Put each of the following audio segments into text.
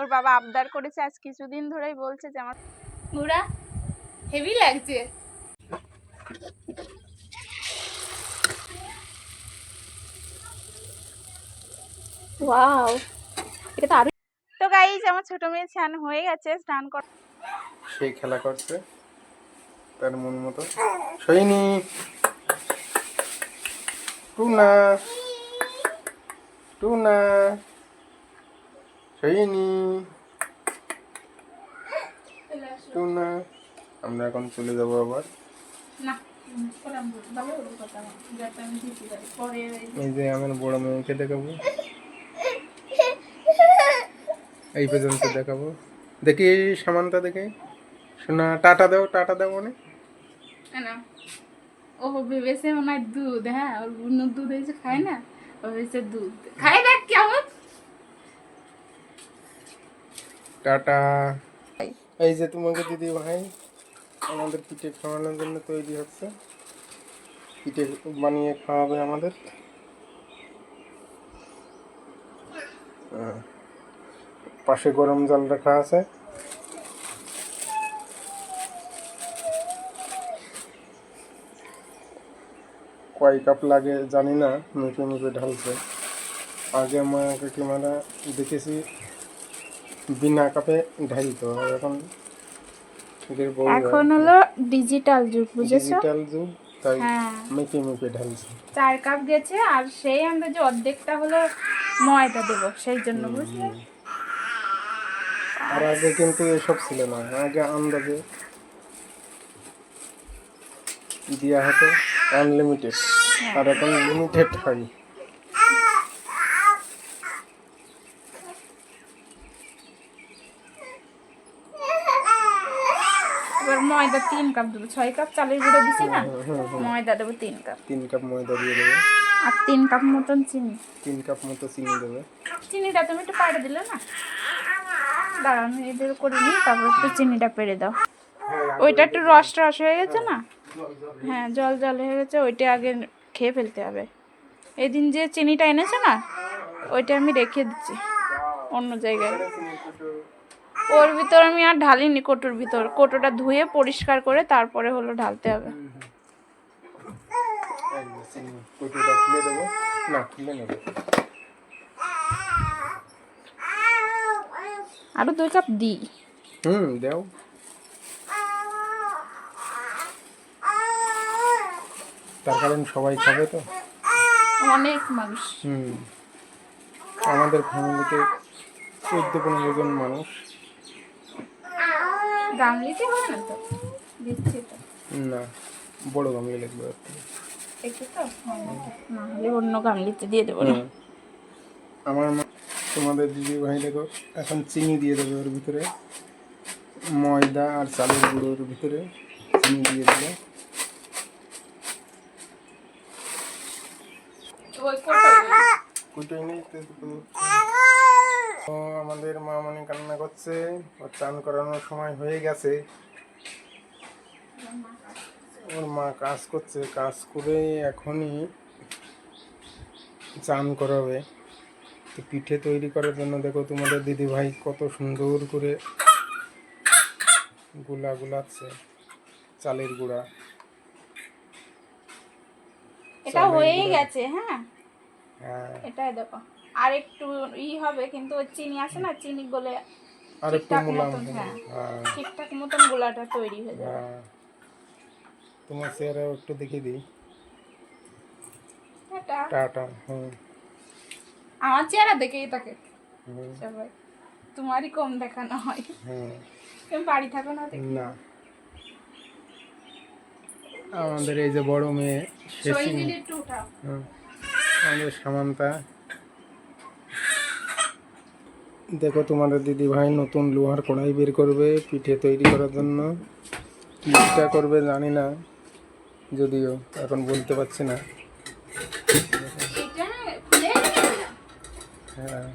ওর বাবা আবদার করেছে আজ কিছুদিন ধরেই বলছে যে আমার মুড়া হেভি লাগছে। ওয়াও এটা তো আরও তো গাইজ আমার ছোট মেয়ে স্নান হয়ে গেছে স্নান কর সেই খেলা করছে তার মন মতো। সইনি টুনা! টুনা! সইনি টুনা। আমরা এখন চলে যাব আবার। এই যে আমার বড় মেয়েকে দেখাবো? এই পর্যন্ত দেখাবো। দেখি সামানটা দেখে। শোনা টাটা দাও টাটা দাও মানে। ও ভেবেছে মনে হয় দুধ হ্যাঁ ওর দুধ হয়েছে খায় না ও ভেবেছে দুধ। খায় না কেমন টাটা। এই যে তোমাকে দিদি ভাই আমাদের পিঠে খাওয়ানোর জন্য তৈরি হচ্ছে। পিঠে বানিয়ে খাওয়াবে আমাদের। পাশে গরম জল রাখা আছে। কয় কাপ লাগে জানি না মেপে মেপে ঢালছে। আগে মা কাকিমারা দেখেছি বিনা কাপে ঢালতো এখন এখন হলো ডিজিটাল যুগ বুঝেছ? ডিজিটাল যুগ তাই হ্যাঁ। মেপে মেপে ঢালছে। চার কাপ গেছে আর সেই আন্দাজে অর্ধেকটা হলো ময়দা দেবো সেই জন্য বুঝলে? আর আগে কিন্তু এসব ছিল না আগে আন্দাজে দেওয়া হতো আনলিমিটেড আর এখন লিমিটেড হয়। এবার ময়দা তিন কাপ দেবো। ছয় কাপ চালের গুঁড়ো দিছি না? ময়দা দেবো তিন কাপ। তিন কাপ ময়দা দিয়ে দেবে। আর তিন কাপ মতন চিনি। তিন কাপ মতো চিনি দেবে। চিনিটা তুমি একটু পাড়ে দিলে না? দাঁড়া আমি এদের করে নিই তারপর একটু চিনিটা পেড়ে দাও। ওইটা একটু রস রস হয়ে গেছে না? হ্যাঁ জল জল হয়ে গেছে ওইটা আগে খেয়ে ফেলতে হবে। এদিন যে চিনিটা এনেছে না ওইটা আমি রেখে দিচ্ছি অন্য জায়গায়। ওর ভিতর আমি আর ঢালিনি কোটোর ভিতর। কোটোটা ধুয়ে পরিষ্কার করে তারপরে হলো ঢালতে হবে। এই যে চিনি কটুটা খুলে দেবো না খুলে নেবে আরও দুই কাপ দিই। হুম দাও। তার কারণ সবাই খাবে তো। অনেক মানুষ। হুম। আমাদের ফ্যামিলিতে চোদ্দ পনেরো জন মানুষ। গামলিতে হয় না তো? দিচ্ছি তো। না বড় গামলি লাগবে একটু। তো? না হলে অন্য গামলিতে দিয়ে দেবো না। আমার মা তোমাদের দিদি ভাই দেখো এখন চিনি দিয়ে দেবে ওর ভিতরে। ময়দা আর চালের গুঁড়োর ভিতরে চিনি দিয়ে কোটোয়। কুটোই নেই আমাদের মা মনে কান্না করছে ওর চান করানোর সময় হয়ে গেছে। ওর মা কাজ করছে কাজ করে এখনই চান করাবে। তো পিঠে তৈরি করার জন্য দেখো তোমাদের দিদি ভাই কত সুন্দর করে গুলা গুলাচ্ছে চালের গুঁড়া। এটা হয়েই গেছে হ্যাঁ? হ্যাঁ। এটাই দেখো। আর একটু ই হবে কিন্তু চিনি আছে না চিনি গলে ঠিকঠাক মতন, হ্যাঁ। হ্যাঁ ঠিকঠাক মতন গোলাটা তৈরি হয়ে যাবে। হ্যাঁ। তোমার চেহারাও একটু দেখিয়ে দিই। টাটা। হুম। আমার চেহারা দেখেই থাকে সবাই তোমারই কম দেখানো হয়। তুমি বাড়ি থাকো না দেখি। না। আমাদের এই যে বড় মেয়ে। আমাদের সামান্তা। দেখো তোমাদের দিদি ভাই নতুন লোহার কড়াই বের করবে, পিঠে তৈরি করার জন্য। কি পিঠা করবে জানি না, যদিও এখন বলতে পারছি না। হ্যাঁ।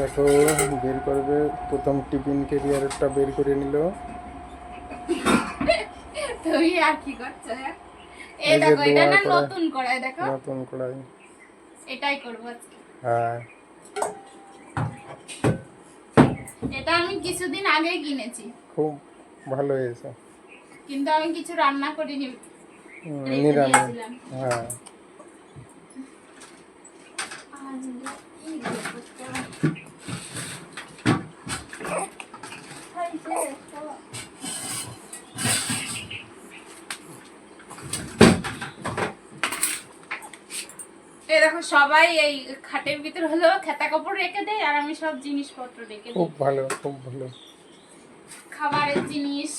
দেখো, বের করবে, প্রথম টিফিন ক্যারিয়ারটা বের করে নিল। আর কি করছ? এই দেখো এটা না নতুন কড়াই দেখো। নতুন কড়াই। এটাই করব আজকে। হ্যাঁ। এটা আমি কিছুদিন আগে কিনেছি। খুব ভালো হয়েছে। কিন্তু আমি কিছু রান্না করিনি। হ্যাঁ আর এইগুলো করতে হবে। এই যে, খাওয়া। এই দেখো সবাই এই খাটের ভিতর হলো খেতা কাপড় রেখে দেয় আর আমি সব জিনিসপত্র রেখে দিই। খুব ভালো খুব ভালো। খাবারের জিনিস।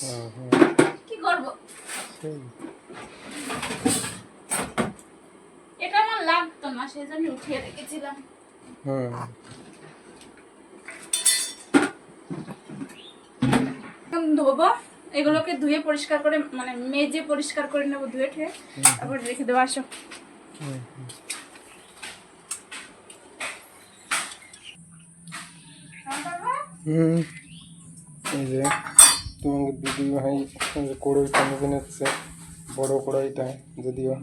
কি করব? এটা আমার লাগতো না সেই জন্য উঠিয়ে রেখেছিলাম। হুম। ধোবো এগুলোকে ধুয়ে পরিষ্কার করে মানে মেজে পরিষ্কার করে নেব ধুয়ে ঠুয়ে। তারপর রেখে দেবো আসো। হুম। এই যে তোমাকে দিদি ভাই কড়াইটা নিয়ে নিচ্ছে বড় কড়াইটা যদিও।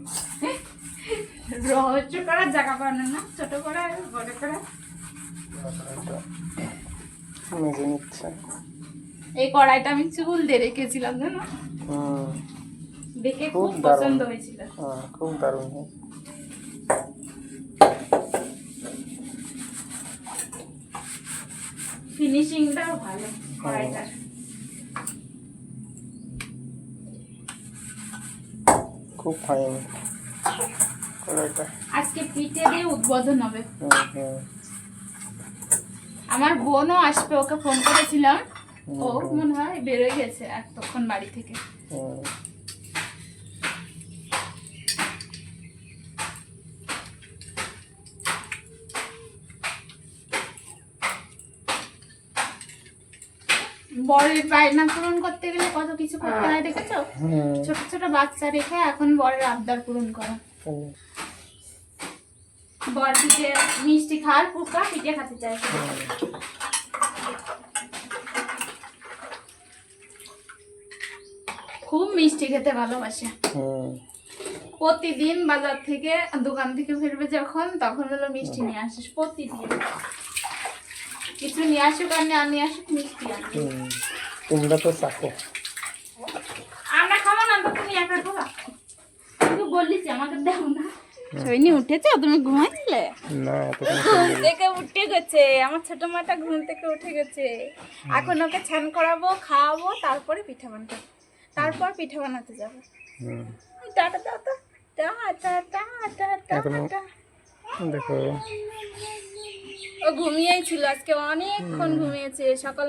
রহস্য করার জায়গা পানো না ছোট করে বড় করে। মেজে নিচ্ছে। এই কড়াইটা আমি চুল দিয়ে রেখেছিলাম জানো? দেখে খুব খুব পছন্দ হয়েছিল। হ্যাঁ খুব দারুণ। ফিনিশিংটাও ভালো কড়াইটার খুব ফাইন কড়াইটা। আজকে পিঠে দিয়ে উদ্বোধন হবে। আমার বোনও আসবে ওকে ফোন করেছিলাম। ও মনে হয় বেরোয় গেছে এতক্ষণ বাড়ি থেকে। বরের বায়না পূরণ করতে গেলে কত কিছু করতে হয় দেখেছ? ছোট ছোট বাচ্চা রেখে এখন বরের আবদার পূরণ করা। বর পিঠে মিষ্টি খাওয়ার পোকা পিঠে খেতে চায়। খুব মিষ্টি খেতে ভালোবাসে। প্রতিদিন বাজার থেকে দোকান থেকে ফিরবে যখন তখন হলো মিষ্টি নিয়ে আসিস প্রতিদিন। কিছু নিয়ে আসুক আর না নিয়ে আসুক মিষ্টি আনবে। তোমরা তো চাকো। আমরা খাব না তো তুমি একা খাবা। তুই বললিস আমাকে দাও না। সৈনি উঠেছে? তুমি ঘুমাইছিলে না ঘুম থেকে উঠে গেছে। আমার ছোট মাটা ঘুম থেকে উঠে গেছে। এখন ওকে ছান করাবো খাওয়াবো তারপরে পিঠা বানাতে তারপর পিঠা বানাতে যাব। হুম। টাটা দাও তো টা টা টা টা টা এখনো- টা। দেখো। ও ঘুমিয়েই ছিল আজকে অনেকক্ষণ ঘুমিয়েছে সকাল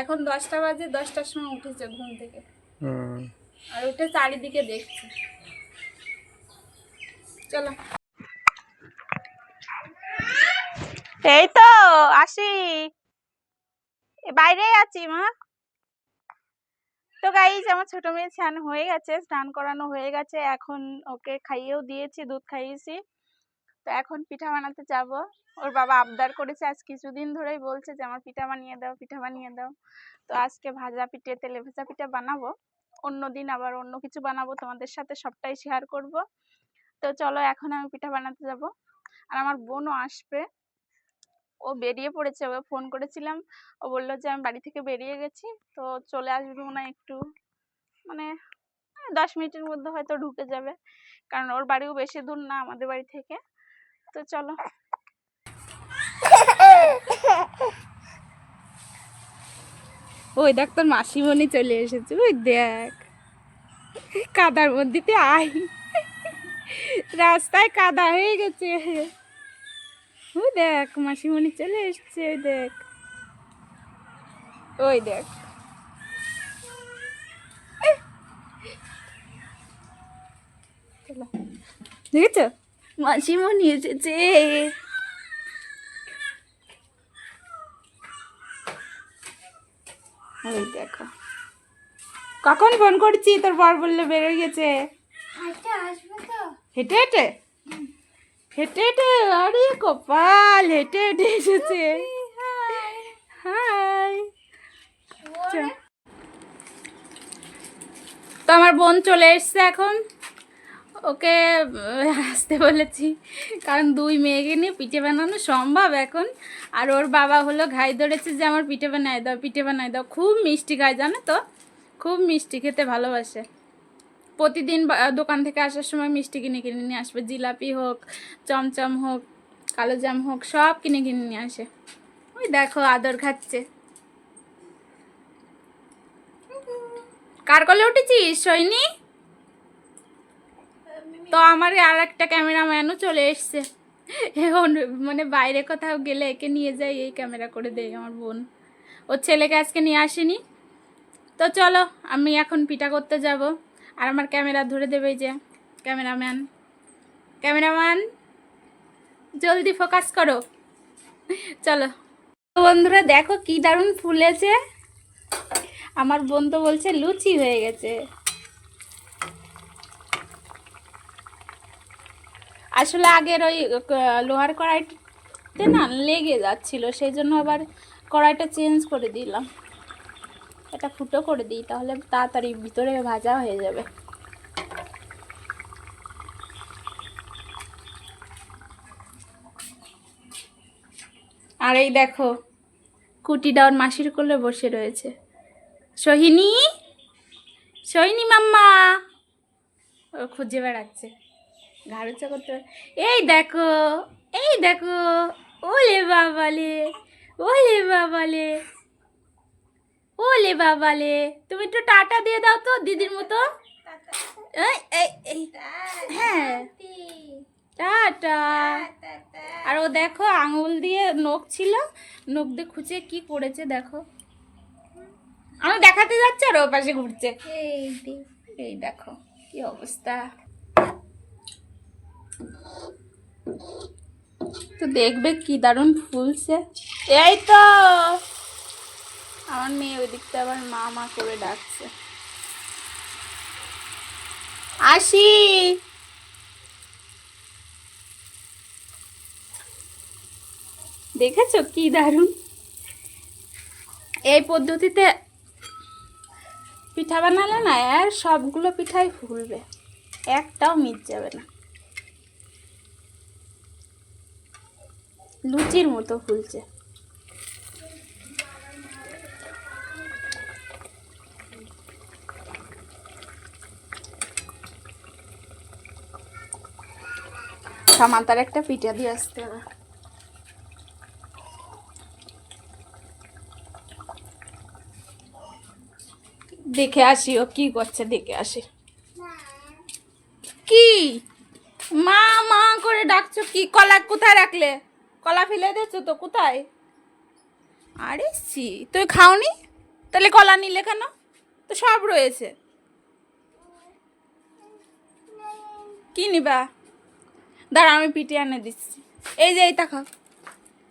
এখন দশটা বাজে দশটার সময় উঠেছে ঘুম থেকে। আর উঠে চারিদিকে দেখছে। চলো। এই তো আসি। এ বাইরেই আছি মা। তো গাইজ আমার ছোট মেয়ে স্নান হয়ে গেছে স্নান করানো হয়ে গেছে এখন ওকে খাইয়েও দিয়েছি দুধ খাইয়েছি। তো এখন পিঠা বানাতে যাব। ওর বাবা আবদার করেছে, আজ কিছুদিন ধরেই বলছে যে, আমার পিঠা বানিয়ে দাও, পিঠা বানিয়ে দাও। তো আজকে ভাজা পিঠে, তেলে ভাজা পিঠা বানাবো। অন্য দিন আবার অন্য কিছু বানাবো, তোমাদের সাথে সবটাই শেয়ার করব। তো চলো, এখন আমি পিঠা বানাতে যাব। আর আমার বোনও আসবে। ও বেরিয়ে পড়েছে ও ফোন করেছিলাম। ও বলল যে, আমি বাড়ি থেকে বেরিয়ে গেছি। তো চলে আসবে মনে একটু মানে দশ মিনিটের মধ্যে হয়তো ঢুকে যাবে। কারণ ওর বাড়িও বেশি দূর না আমাদের বাড়ি থেকে। তো চলো। ওই দেখ তোর মাসিমণি চলে এসেছে, ওই দেখ। কাদার মধ্যে আই রাস্তায় কাদা হয়ে গেছে। ওই দেখ, মাসিমণি চলে এসছে, ওই দেখ। ওই দেখ। দেখেছ? মাসিমণি এসেছে ওই দেখো। কখন ফোন করছি? তোর বর বললে বেরোয় গেছে। হেঁটে হেঁটে? হেঁটে হেঁটে? আরে কপাল হেঁটে হেঁটে এসেছে। হাই। তো আমার বোন চলে এসছে এখন। ওকে আসতে বলেছি। কারণ দুই মেয়েকে নিয়ে পিঠে বানানো সম্ভব এখন। আর ওর বাবা হলো ঘাই ধরেছে যে, আমার পিঠে বানাই দাও, পিঠে বানাই দাও। খুব মিষ্টি খায় জানো তো? খুব মিষ্টি, খেতে ভালোবাসে। প্রতিদিন দোকান থেকে আসার সময় মিষ্টি কিনে কিনে নিয়ে আসবে। জিলাপি হোক, চমচম হোক, কালো জাম হোক, সব কিনে কিনে নিয়ে আসে। ওই দেখো, আদর খাচ্ছে। কার কলে উঠেছিস, সৈনি? তো আমার আর একটা ক্যামেরাম্যানও চলে এসছে। এখন মানে বাইরে কোথাও গেলে একে নিয়ে যাই, এই ক্যামেরা করে দেয় আমার বোন। ওর ছেলেকে আজকে নিয়ে আসেনি। তো চলো, আমি এখন পিঠা করতে যাব। আর আমার ক্যামেরা ধরে দেবে যে, ক্যামেরাম্যান। ক্যামেরাম্যান, জলদি ফোকাস করো। চলো। বন্ধুরা, দেখো কি দারুণ ফুলেছে। আমার বোন তো বলছে লুচি হয়ে গেছে। আসলে আগের ওই লোহার কড়াইতে না লেগে যাচ্ছিল সেই জন্য আবার কড়াইটা চেঞ্জ করে দিলাম। এটা ফুটো করে দিই, তাহলে তাড়াতাড়ি ভিতরে ভাজা হয়ে যাবে। আর এই দেখো, কুটি ওর মাসির কোলে বসে রয়েছে। সোহিনী? সোহিনী মাম্মা? ও খুঁজে বেড়াচ্ছে। ঘাড়ুচা করতে পারে- এই দেখো এই দেখো ওলে বাবালে ওলে বাবালে ওলে বাবালে তুমি একটু টাটা দিয়ে দাও তো দিদির মতো। এই এই এই হ্যাঁ। টাটা। আর ও দেখো আঙুল দিয়ে নখ ছিল নখ দিয়ে খুঁজে কি করেছে দেখো। আমি দেখাতে যাচ্ছে আর ও পাশে ঘুরছে। এই দেখো কি অবস্থা। তো দেখবে কি দারুণ ফুলছে। এই তো! আমার মেয়ে ওই দিকটা আবার মা মা করে ডাকছে। আসি! দেখেছ কি দারুণ? এই পদ্ধতিতে পিঠা বানালে না, আর সবগুলো পিঠাই ফুলবে। একটাও মিট যাবে না। লুচির মতো ফুলছে। সামান্তার একটা পিঠা দিয়ে আসতে হবে। দেখে আসি ও কি করছে, দেখে আসি। কি? মা মা করে ডাকছো কি? কলা কোথায় রাখলে? কলা ফেলে দিয়েছ তো, কোথায়? আরে সি তুই খাওনি? তাহলে কলা নিলে কেন? তো সব রয়েছে। কি নিবা? দাঁড়া আমি পিঠে এনে দিচ্ছি। এই যে এইটা খাও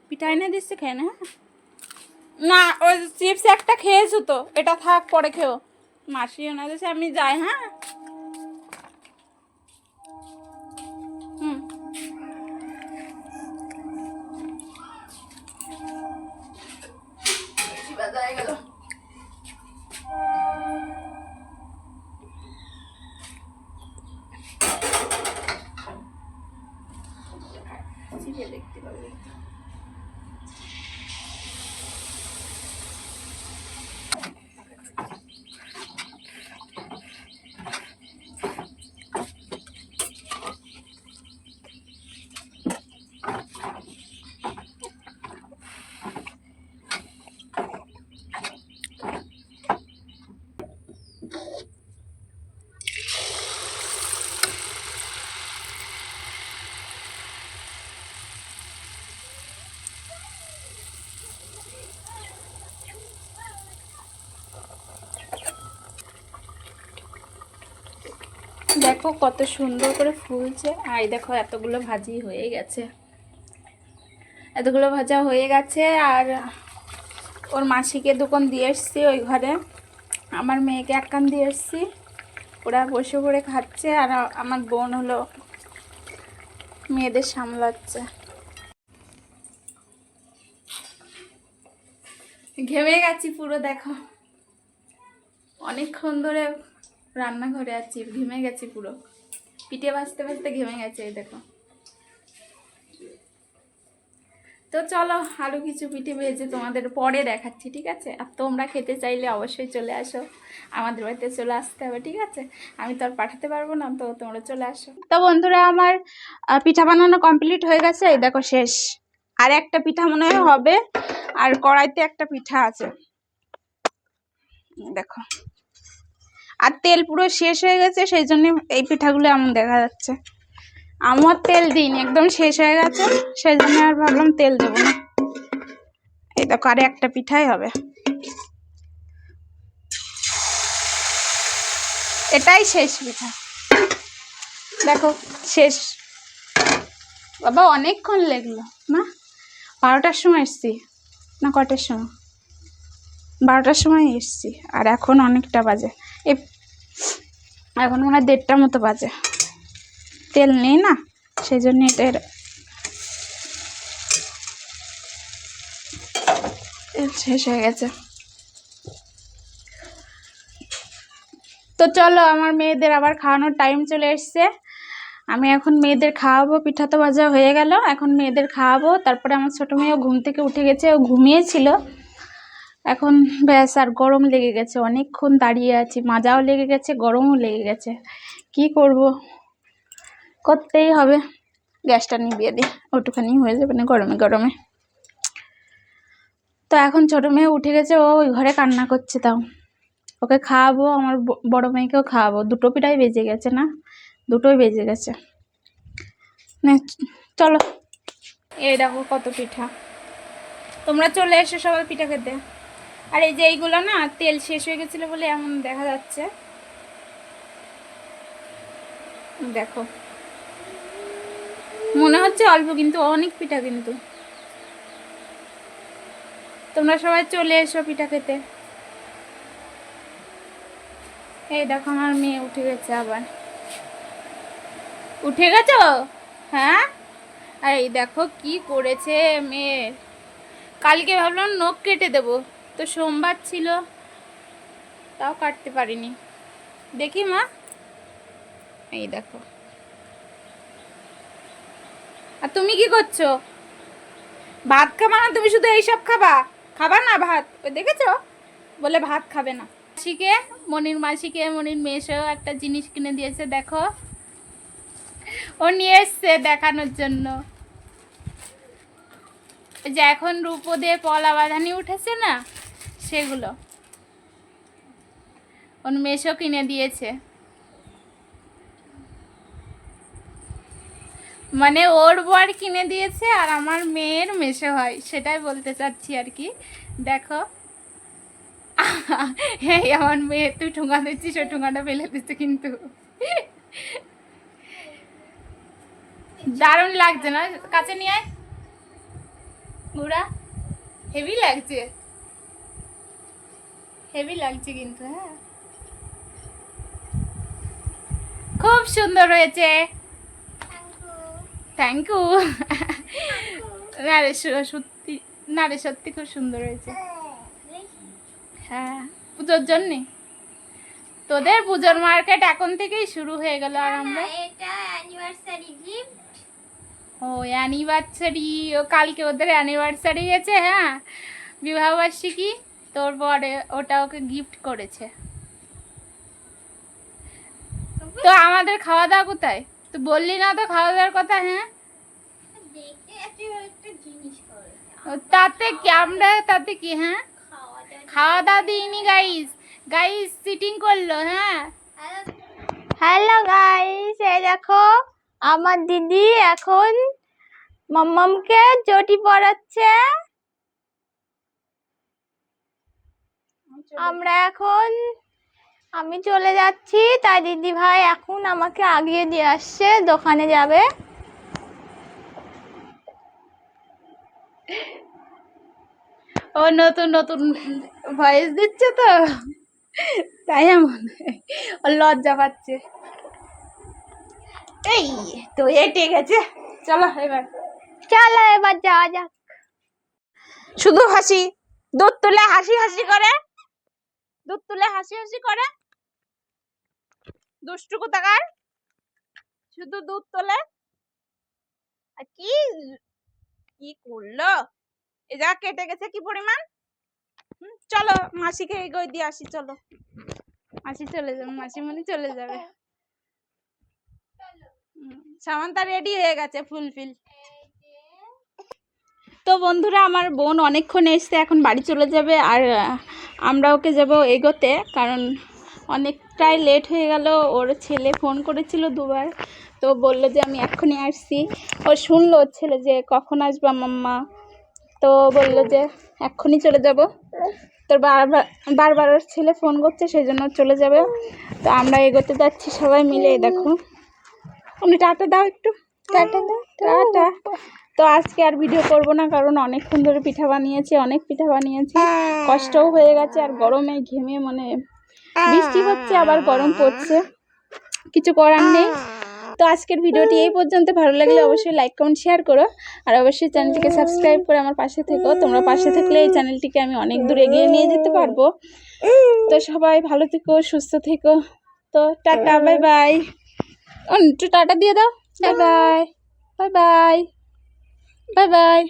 পিঠা এনে দিচ্ছি, খেয়ে না হ্যাঁ? না, ওই চিপস একটা খেয়েছো তো, এটা থাক, পরে খেও। মাসি এনে দিয়েছে, আমি যাই হ্যাঁ? দেখো কত সুন্দর করে ফুলছে। আর দেখো এতগুলো ভাজি হয়ে গেছে। এতগুলো ভাজা হয়ে গেছে আর ওর মাসিকে দোকান দিয়ে এসছি ওই ঘরে। আমার মেয়েকে এক কান দিয়ে এসছি। ওরা বসে পড়ে খাচ্ছে আর আমার বোন হলো মেয়েদের সামলাচ্ছে। ঘেমে গেছি পুরো, দেখো। অনেকক্ষণ ধরে রান্নাঘরে আছি, ঘেমে গেছি পুরো। পিঠে ভাজতে ভাজতে ঘেমে গেছে, এই দেখো। তো চলো আরও কিছু পিঠে ভেজে তোমাদের পরে দেখাচ্ছি, ঠিক আছে? আর তোমরা খেতে চাইলে অবশ্যই চলে আসো। আমাদের বাড়িতে চলে আসতে হবে, ঠিক আছে? আমি তো আর পাঠাতে পারব না, তো তোমরা চলে আসো। তো বন্ধুরা, আমার পিঠা বানানো কমপ্লিট হয়ে গেছে, এই দেখো শেষ। আর একটা পিঠা মনে হয় হবে, আর কড়াইতে একটা পিঠা আছে। দেখো। আর তেল পুরো শেষ হয়ে গেছে, সেই জন্য এই পিঠাগুলো এমন দেখা যাচ্ছে। আমার তেল দিন একদম শেষ হয়ে গেছে, সেই জন্য আর ভাবলাম তেল দেবো না। এই দেখো, আর একটা পিঠাই হবে। এটাই শেষ পিঠা। দেখো, শেষ। বাবা, অনেকক্ষণ লেগলো, না? বারোটার সময় এসছি, না কটার সময়? বারোটার সময় এসছি, আর এখন অনেকটা বাজে। এই, এখন মনে হয় দেড়টার মতো বাজে। তেল নেই না, সেই জন্য এটা শেষ হয়ে গেছে। তো চলো, আমার মেয়েদের আবার খাওয়ানোর টাইম চলে এসছে। আমি এখন মেয়েদের খাওয়াবো, পিঠা তো ভাজা হয়ে গেল। এখন মেয়েদের খাওয়াবো, তারপরে আমার ছোটো মেয়েও ঘুম থেকে উঠে গেছে, ও ঘুমিয়েছিল। এখন ব্যাস আর গরম লেগে গেছে। অনেকক্ষণ দাঁড়িয়ে আছি। মাজাও লেগে গেছে, গরমও লেগে গেছে। কি করব? করতেই হবে। গ্যাসটা নিভিয়ে দিই। ওটুখানি হয়ে যাবে না গরমে গরমে। তো এখন ছোটো মেয়ে উঠে গেছে, ও ওই ঘরে কান্না করছে তাও। ওকে খাওয়াবো, আমার বড় মেয়েকেও খাওয়াবো। দুটো পিঠাই বেজে গেছে না? দুটোই বেজে গেছে। চলো। এই দেখো কত পিঠা। তোমরা চলে এসো সবাই পিঠা খেতে। আর এই যে এইগুলো না, তেল শেষ হয়ে গেছিল বলে এমন দেখা যাচ্ছে। দেখো। মনে হচ্ছে অল্প, কিন্তু অনেক পিঠা কিন্তু। তোমরা সবাই চলে এসো পিঠা খেতে। এই দেখো, আমার মেয়ে উঠে গেছে আবার। উঠে গেছো? হ্যাঁ? আর এই দেখো কি করেছে মেয়ে। কালকে ভাবলাম নখ কেটে দেব। তো সোমবার ছিল, তাও কাটতে পারিনি। দেখি মা। এই দেখো। আর তুমি কি করছ? ভাত খাবা না? তুমি শুধু এইসব খাবা? খাবা না ভাত? ওই দেখেছ? বলে ভাত খাবে না। মাসিকে, মনির মাসিকে, মনির মেয়েসেও একটা জিনিস কিনে দিয়েছে, দেখো। ও নিয়ে এসছে দেখানোর জন্য। যে এখন রূপো দিয়ে পলা বাঁধানি উঠেছে না? সেগুলো। ওর মেশো কিনে দিয়েছে। মানে ওর বর কিনে দিয়েছে আর আমার মেয়ের মেশো হয়, সেটাই বলতে চাচ্ছি আর কি। দেখো। এই আমার মেয়ে, তুই ঠুঙ্গা দিচ্ছিস ওই ঠুঙ্গাটা ফেলে দিচ্ছে কিন্তু। দারুণ লাগছে না? কাছে নিয়ে আয়। হেভি লাগছে। হেভি লাগছে কিন্তু হ্যাঁ। খুব সুন্দর হয়েছে। থ্যাংক ইউ না রে সত্যি না রে সত্যি খুব সুন্দর হয়েছে। হ্যাঁ পুজোর জন্যে? তোদের পুজোর মার্কেট এখন থেকেই শুরু হয়ে গেল আর আমরা? এটা অ্যানিভার্সারি গিফট ও অ্যানিভার্সারি ও কালকে ওদের অ্যানিভার্সারি গেছে হ্যাঁ। বিবাহবার্ষিকী? তোর পরে ওটা ওকে গিফট করেছে। তো আমাদের খাওয়া দাওয়া কোথায়? তো বললি না তো খাওয়া দাওয়ার কথা হ্যাঁ? তাতে কি আমরা তাতে কি হ্যাঁ? খাওয়া দাওয়া দিইনি গাইস গাইস সিটিং করল হ্যাঁ? হ্যালো গাইস এই দেখো আমার দিদি এখন মাম্মামকে চটি পরাচ্ছে। আমরা এখন আমি চলে যাচ্ছি তাই দিদি ভাই এখন আমাকে আগিয়ে দিয়ে আসছে দোকানে যাবে। ও নতুন নতুন ভয়েস দিচ্ছে তো তাই এমন লজ্জা পাচ্ছে। এই তো এটে গেছে চলো এবার। চলো এবার যাওয়া যাক। শুধু হাসি দুধ তুলে হাসি হাসি করে। দুধ তুলে হাসি হাসি করে। দুষ্টু কোথাকার? শুধু দুধ তোলে? আর কি কি করল? এ যা কেটে গেছে কি পরিমাণ? চলো মাসিকে এগোয় দিয়ে আসি চলো। মাসি চলে যাবে মাসিমণি চলে যাবে। সামান্তা রেডি হয়ে গেছে ফুলফিল তো বন্ধুরা আমার বোন অনেকক্ষণ এসছে এখন বাড়ি চলে যাবে আর আমরা ওকে যাব এগোতে কারণ অনেকটাই লেট হয়ে গেল। ওর ছেলে ফোন করেছিল দুবার তো বলল যে আমি এক্ষুনি আসছি। ও শুনলো ওর ছেলে যে কখন আসবা মাম্মা? তো বলল যে এক্ষুনি চলে যাব। তোর বারবার বারবার ওর ছেলে ফোন করছে সেই জন্য চলে যাবে। তো আমরা এগোতে যাচ্ছি সবাই মিলে দেখো। উনি টাটা দাও একটু। টাটা দাও টাটা। তো আজকে আর ভিডিও করব না, কারণ অনেকক্ষণ ধরে পিঠা বানিয়েছি, অনেক পিঠা বানিয়েছি। কষ্টও হয়ে গেছে, আর গরমে ঘেমে মানে বৃষ্টি হচ্ছে, আবার গরম পড়ছে। কিছু করার নেই। তো আজকের ভিডিওটি এই পর্যন্ত। ভালো লাগলে অবশ্যই লাইক কমেন্ট শেয়ার করো। আর অবশ্যই চ্যানেলটিকে সাবস্ক্রাইব করে আমার পাশে থেকো। তোমরা পাশে থাকলে এই চ্যানেলটিকে আমি অনেক দূর এগিয়ে নিয়ে যেতে পারব। তো সবাই ভালো থেকো, সুস্থ থেকো। তো টাটা বাই বাই একটু টাটা দিয়ে দাও। Bye bye bye bye bye bye